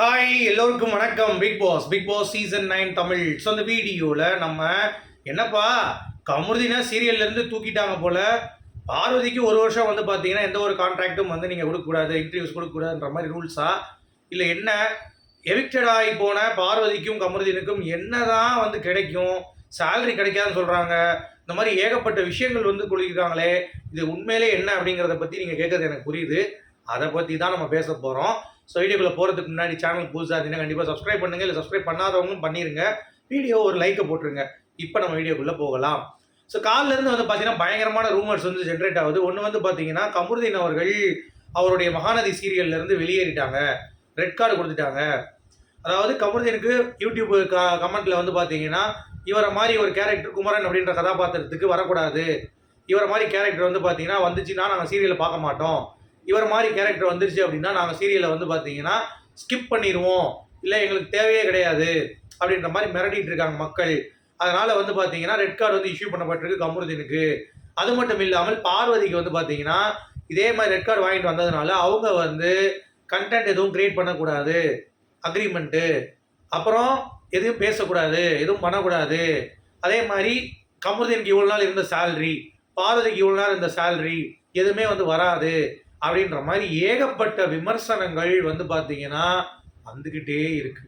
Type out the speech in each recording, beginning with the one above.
Hi எல்லோருக்கும் வணக்கம். Big boss big boss season nine Tamil. So அந்த வீடியோவில் நம்ம என்னப்பா கமருதினா சீரியல்லேருந்து தூக்கிட்டாங்க போல். பார்வதிக்கு ஒரு வருஷம் வந்து பார்த்தீங்கன்னா எந்த ஒரு கான்ட்ராக்ட்டும் வந்து நீங்கள் கொடுக்கக்கூடாது இன்டர்வியூஸ் கொடுக்கக்கூடாதுன்ற மாதிரி ரூல்ஸா இல்லை என்ன? எவிக்டட் ஆகி போன பார்வதிக்கும் கமருதினுக்கும் என்ன தான் வந்து கிடைக்கும்? சேலரி கிடைக்காதுன்னு சொல்கிறாங்க இந்த மாதிரி ஏகப்பட்ட விஷயங்கள் வந்து கொடுக்குறாங்களே இது உண்மையிலே என்ன அப்படிங்கிறத பற்றி நீங்கள் கேட்குறது எனக்கு புரியுது. அதை பற்றி தான் நம்ம பேச போகிறோம் ஸோ வீடியோக்குள்ளே போகிறதுக்கு முன்னாடி சேனல் புதுசாக இருந்தீங்கன்னா கண்டிப்பாக சப்ஸ்கிரைப் பண்ணுங்கள் இல்லை சப்ஸ்கிரைப் பண்ணாதவங்களும் பண்ணிடுங்க வீடியோ ஒரு லைக்கை போட்டுருங்க. இப்போ நம்ம வீடியோக்குள்ளே போகலாம். ஸோ காலிலேருந்து வந்து பார்த்தீங்கன்னா பயங்கரமான ரூமர்ஸ் வந்து ஜென்ரேட் ஆகுது. ஒன்று வந்து பார்த்தீங்கன்னா கமருதீன் அவர்கள் அவருடைய மகாநதி சீரியல்லேருந்து வெளியேறிட்டாங்க. ரெட் கார்டு கொடுத்துட்டாங்க. அதாவது கமருதீனுக்கு யூடியூப் க கமெண்ட்டில் வந்து பார்த்தீங்கன்னா இவரை மாதிரி ஒரு கேரக்டர் குமரன் அப்படின்ற கதாபாத்திரத்துக்கு வரக்கூடாது. இவரை மாதிரி கேரக்டர் வந்து பார்த்தீங்கன்னா வந்துச்சுன்னா நாங்கள் சீரியலை பார்க்க மாட்டோம். இவர் மாதிரி கேரக்டர் வந்துருச்சு அப்படின்னா நாங்கள் சீரியலை வந்து பார்த்தீங்கன்னா ஸ்கிப் பண்ணிடுவோம் இல்லை எங்களுக்கு தேவையே கிடையாது. அப்படின்ற மாதிரி மிரட்டிகிட்டு இருக்காங்க மக்கள். அதனால் வந்து பார்த்தீங்கன்னா ரெட் கார்டு வந்து இஷ்யூ பண்ணப்பட்டிருக்கு கமருதீனுக்கு. அது மட்டும் இல்லாமல் பார்வதிக்கு வந்து பார்த்தீங்கன்னா இதே மாதிரி ரெட் கார்டு வாங்கிட்டு வந்ததுனால அவங்க வந்து கண்டென்ட் எதுவும் கிரியேட் பண்ணக்கூடாது. அக்ரிமெண்ட்டு அப்புறம் எதுவும் பேசக்கூடாது. எதுவும் பண்ணக்கூடாது. அதே மாதிரி கமருதீனுக்கு இவ்வளோ நாள் இருந்த சேல்ரி பார்வதிக்கு இவ்வளோ நாள் இருந்த சேல்ரி எதுவுமே வந்து வராது. அப்படின்ற மாதிரி ஏகப்பட்ட விமர்சனங்கள் வந்து பார்த்தீங்கன்னா வந்துக்கிட்டே இருக்கு.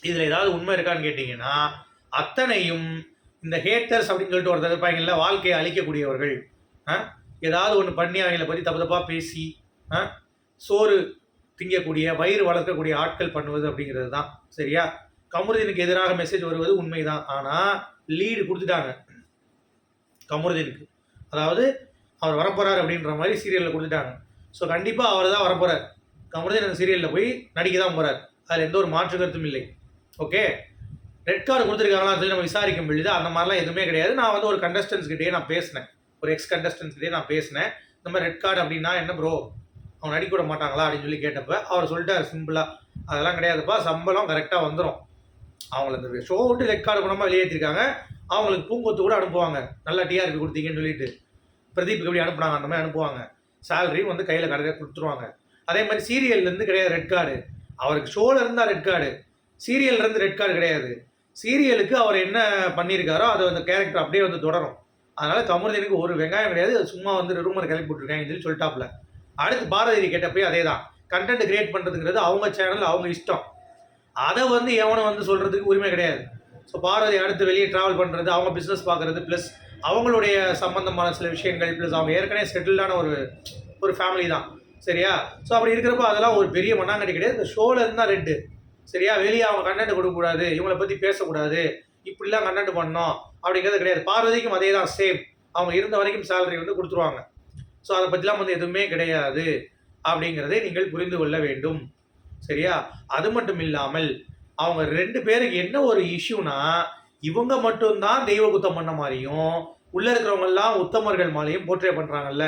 இதில் ஏதாவது உண்மை இருக்கான்னு கேட்டிங்கன்னா அத்தனையும் இந்த ஹேட்டர்ஸ் அப்படின்னு சொல்லிட்டு ஒருத்தர் இருப்பாங்கல்ல வாழ்க்கையை அழிக்கக்கூடியவர்கள். ஆ? ஏதாவது ஒன்று பண்ணி அவங்கள பற்றி தப்பு தப்பாக பேசி ஆ? சோறு திங்கக்கூடிய வயிறு வளர்க்கக்கூடிய ஆட்கள் பண்ணுவது அப்படிங்கிறது தான். சரியா? கமருதீனுக்கு எதிராக மெசேஜ் வருவது உண்மைதான். ஆனால் லீடு கொடுத்துட்டாங்க. கமருதீனுக்கு. அதாவது அவர் வரப்போகிறார் அப்படின்ற மாதிரி சீரியலில் கொடுத்துட்டாங்க. ஸோ கண்டிப்பாக அவர் தான் வரப்போகிறார் கமருதீன் அந்த சீரியலில் போய் நடிக்க தான் போகிறார் அதில் எந்த ஒரு மாற்று கருத்தும் இல்லை. ஓகே ரெட் கார்டு கொடுத்துருக்காங்களான்னு சொல்லி நம்ம விசாரிக்கும் பொழுது அந்த மாதிரிலாம் எதுவுமே கிடையாது. நான் வந்து ஒரு கண்டஸ்டன்ஸ்கிட்டேயே நான் பேசினேன். ஒரு எக்ஸ் கண்டஸ்டன்ஸ் கிட்டே நான் பேசினேன். இந்த மாதிரி ரெட் கார்டு அப்படின்னா என்ன ப்ரோ அவன் நடிக்க விட மாட்டாங்களா அப்படின்னு சொல்லி கேட்டப்ப அவர் சொல்லிட்டார் சிம்பிளாக அதெல்லாம் கிடையாதுப்பா. சம்பளம் கரெக்டாக வந்துடும் அவங்கள இந்த ஷோ விட்டு ரெட் கார்டு பண்ணாமல் வெளியேற்றிருக்காங்க அவங்களுக்கு பூங்கொத்து கூட அனுப்புவாங்க. நல்லா டிஆர்பி கொடுத்தீங்கன்னு சொல்லிட்டு. பிரதீப் எப்படி அனுப்புனாங்க அந்த மாதிரி அனுப்புவாங்க. சேலரியும் வந்து கையில் கடையில் கொடுத்துருவாங்க. அதே மாதிரி சீரியல்லேருந்து கிடையாது ரெட் கார்டு அவருக்கு ஷோவில் இருந்தால் ரெட் கார்டு சீரியல்லேருந்து ரெட் கார்டு கிடையாது. சீரியலுக்கு அவர் என்ன பண்ணியிருக்காரோ அது அந்த கேரக்டர் அப்படியே வந்து தொடரும். அதனால் கமருதீனுக்கு ஒரு வெங்காயம் கிடையாது. சும்மா வந்து ரூமர் கிளப்பி விட்டுருக்காங்கன்னு சொல்லி சொல்லிட்டாப்ல அடுத்து பாரதி கேட்டப்பே அதே தான் கண்டென்ட் கிரியேட் பண்ணுறதுங்கிறது அவங்க சேனல் அவங்க இஷ்டம். அதை வந்து எவனும் வந்து சொல்கிறதுக்கு உரிமை கிடையாது. ஸோ பாரதி அடுத்து வெளியே ட்ராவல் பண்ணுறது அவங்க பிஸ்னஸ் பார்க்குறது ப்ளஸ் அவங்களுடைய சம்பந்தமான சில விஷயங்கள் ப்ளஸ் அவங்க ஏற்கனவே செட்டில்டான ஒரு ஒரு ஃபேமிலி தான். சரியா? ஸோ அப்படி இருக்கிறப்போ அதெல்லாம் ஒரு பெரிய மண்ணாங்கட்டி கிடையாது. இந்த ஷோவில் இருந்தால் ரெட்டு சரியா? வெளியே அவங்க கண்டென்ட் கொடுக்கக்கூடாது. இவங்களை பற்றி பேசக்கூடாது. இப்படிலாம் கண்டென்ட் பண்ணோம் அப்படிங்கிறது கிடையாது. பார்வதிக்கும் அதே தான் சேம் அவங்க இருந்த வரைக்கும் சேலரி வந்து கொடுத்துருவாங்க. ஸோ அதை பற்றிலாம் வந்து எதுவுமே கிடையாது அப்படிங்கிறதை நீங்கள் புரிந்து கொள்ள வேண்டும். சரியா? அது மட்டும் இல்லாமல் அவங்க ரெண்டு பேருக்கு என்ன ஒரு இஷ்யூனா இவங்க மட்டும்தான் தெய்வ குத்தம் பண்ண மாதிரியும் உள்ள இருக்கிறவங்க எல்லாம் உத்தமர்கள் மாதிரியும் போற்றே பண்றாங்கல்ல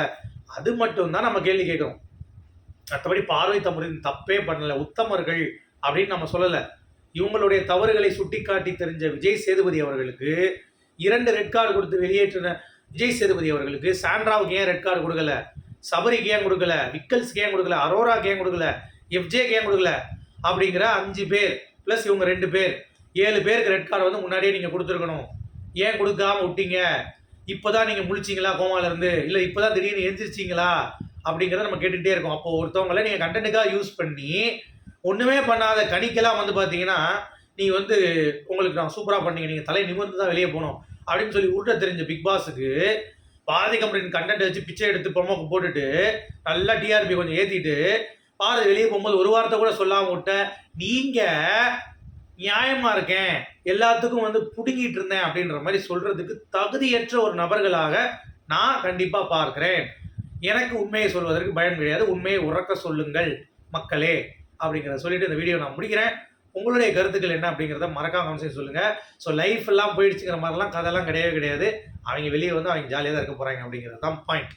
அது மட்டும்தான் நம்ம கேள்வி கேட்கிறோம். மற்றபடி பார்வை தமரின் தப்பே பண்ணல உத்தமர்கள் அப்படின்னு நம்ம சொல்லல. இவங்களுடைய தவறுகளை சுட்டிக்காட்டி தெரிஞ்ச விஜய் சேதுபதி அவர்களுக்கு இரண்டு ரெட் கார்டு கொடுத்து வெளியேற்றின விஜய் சேதுபதி அவர்களுக்கு சாண்ட்ராவுக்கு ஏன் ரெட் கார்டு கொடுக்கல? சபரிக்கு ஏன் கொடுக்கல? விக்கல்ஸ்க்கு ஏன் கொடுக்கல? அரோராக்கு ஏன் கொடுக்கல? எஃப்ஜேக்கு ஏன் கொடுக்கல? அப்படிங்கிற அஞ்சு பேர் ப்ளஸ் இவங்க ரெண்டு பேர் ஏழு பேருக்கு ரெட் கார்டு வந்து முன்னாடியே நீங்கள் கொடுத்துருக்கணும். ஏன் கொடுக்காம விட்டீங்க? இப்போதான் நீங்கள் முழிச்சிங்களா கோமாலேருந்து? இல்லை இப்போ தான் திடீர்னு எந்திரிச்சிங்களா? அப்படிங்கிறத நம்ம கேட்டுக்கிட்டே இருக்கோம். அப்போ ஒருத்தவங்கள நீங்கள் கண்டென்ட்டுக்காக யூஸ் பண்ணி ஒன்றுமே பண்ணாத கணிக்கெல்லாம் வந்து பார்த்தீங்கன்னா நீங்கள் வந்து உங்களுக்கு நான் சூப்பராக பண்ணீங்க. நீங்கள் தலை நிமிர்ந்து தான் வெளியே போகணும். அப்படின்னு சொல்லி உருட்ட தெரிஞ்ச பிக் பாஸுக்கு பாரதி கம்பெனி கண்டென்ட் வச்சு பிச்சை எடுத்து ப்ரொமோக்கு போட்டுட்டு நல்லா டிஆர்பி கொஞ்சம் ஏற்றிட்டு பாரதி வெளியே போகும்போது ஒரு வாரத்தை கூட சொல்லாமல் விட்ட நீங்கள் நியாயமாக இருக்கேன். எல்லாத்துக்கும் வந்து பிடுங்கிட்டு இருந்தேன் அப்படின்ற மாதிரி சொல்கிறதுக்கு தகுதியற்ற ஒரு நபர்களாக நான் கண்டிப்பாக பார்க்கிறேன். எனக்கு உண்மையை சொல்வதற்கு பயன் கிடையாது. உண்மையை உறக்க சொல்லுங்கள் மக்களே அப்படிங்கிறத சொல்லிட்டு இந்த வீடியோ நான் முடிக்கிறேன். உங்களுடைய கருத்துக்கள் என்ன அப்படிங்கிறத மறக்காம கமெண்ட் சொல்லுங்க. ஸோ லைஃப் எல்லாம் போயிடுச்சுங்கிற மாதிரிலாம் கதையெல்லாம் கிடையவே கிடையாது. அவங்க வெளியே வந்து அவங்க ஜாலியாக தான் இருக்க போறாங்க அப்படிங்கிறது தான் பாயிண்ட்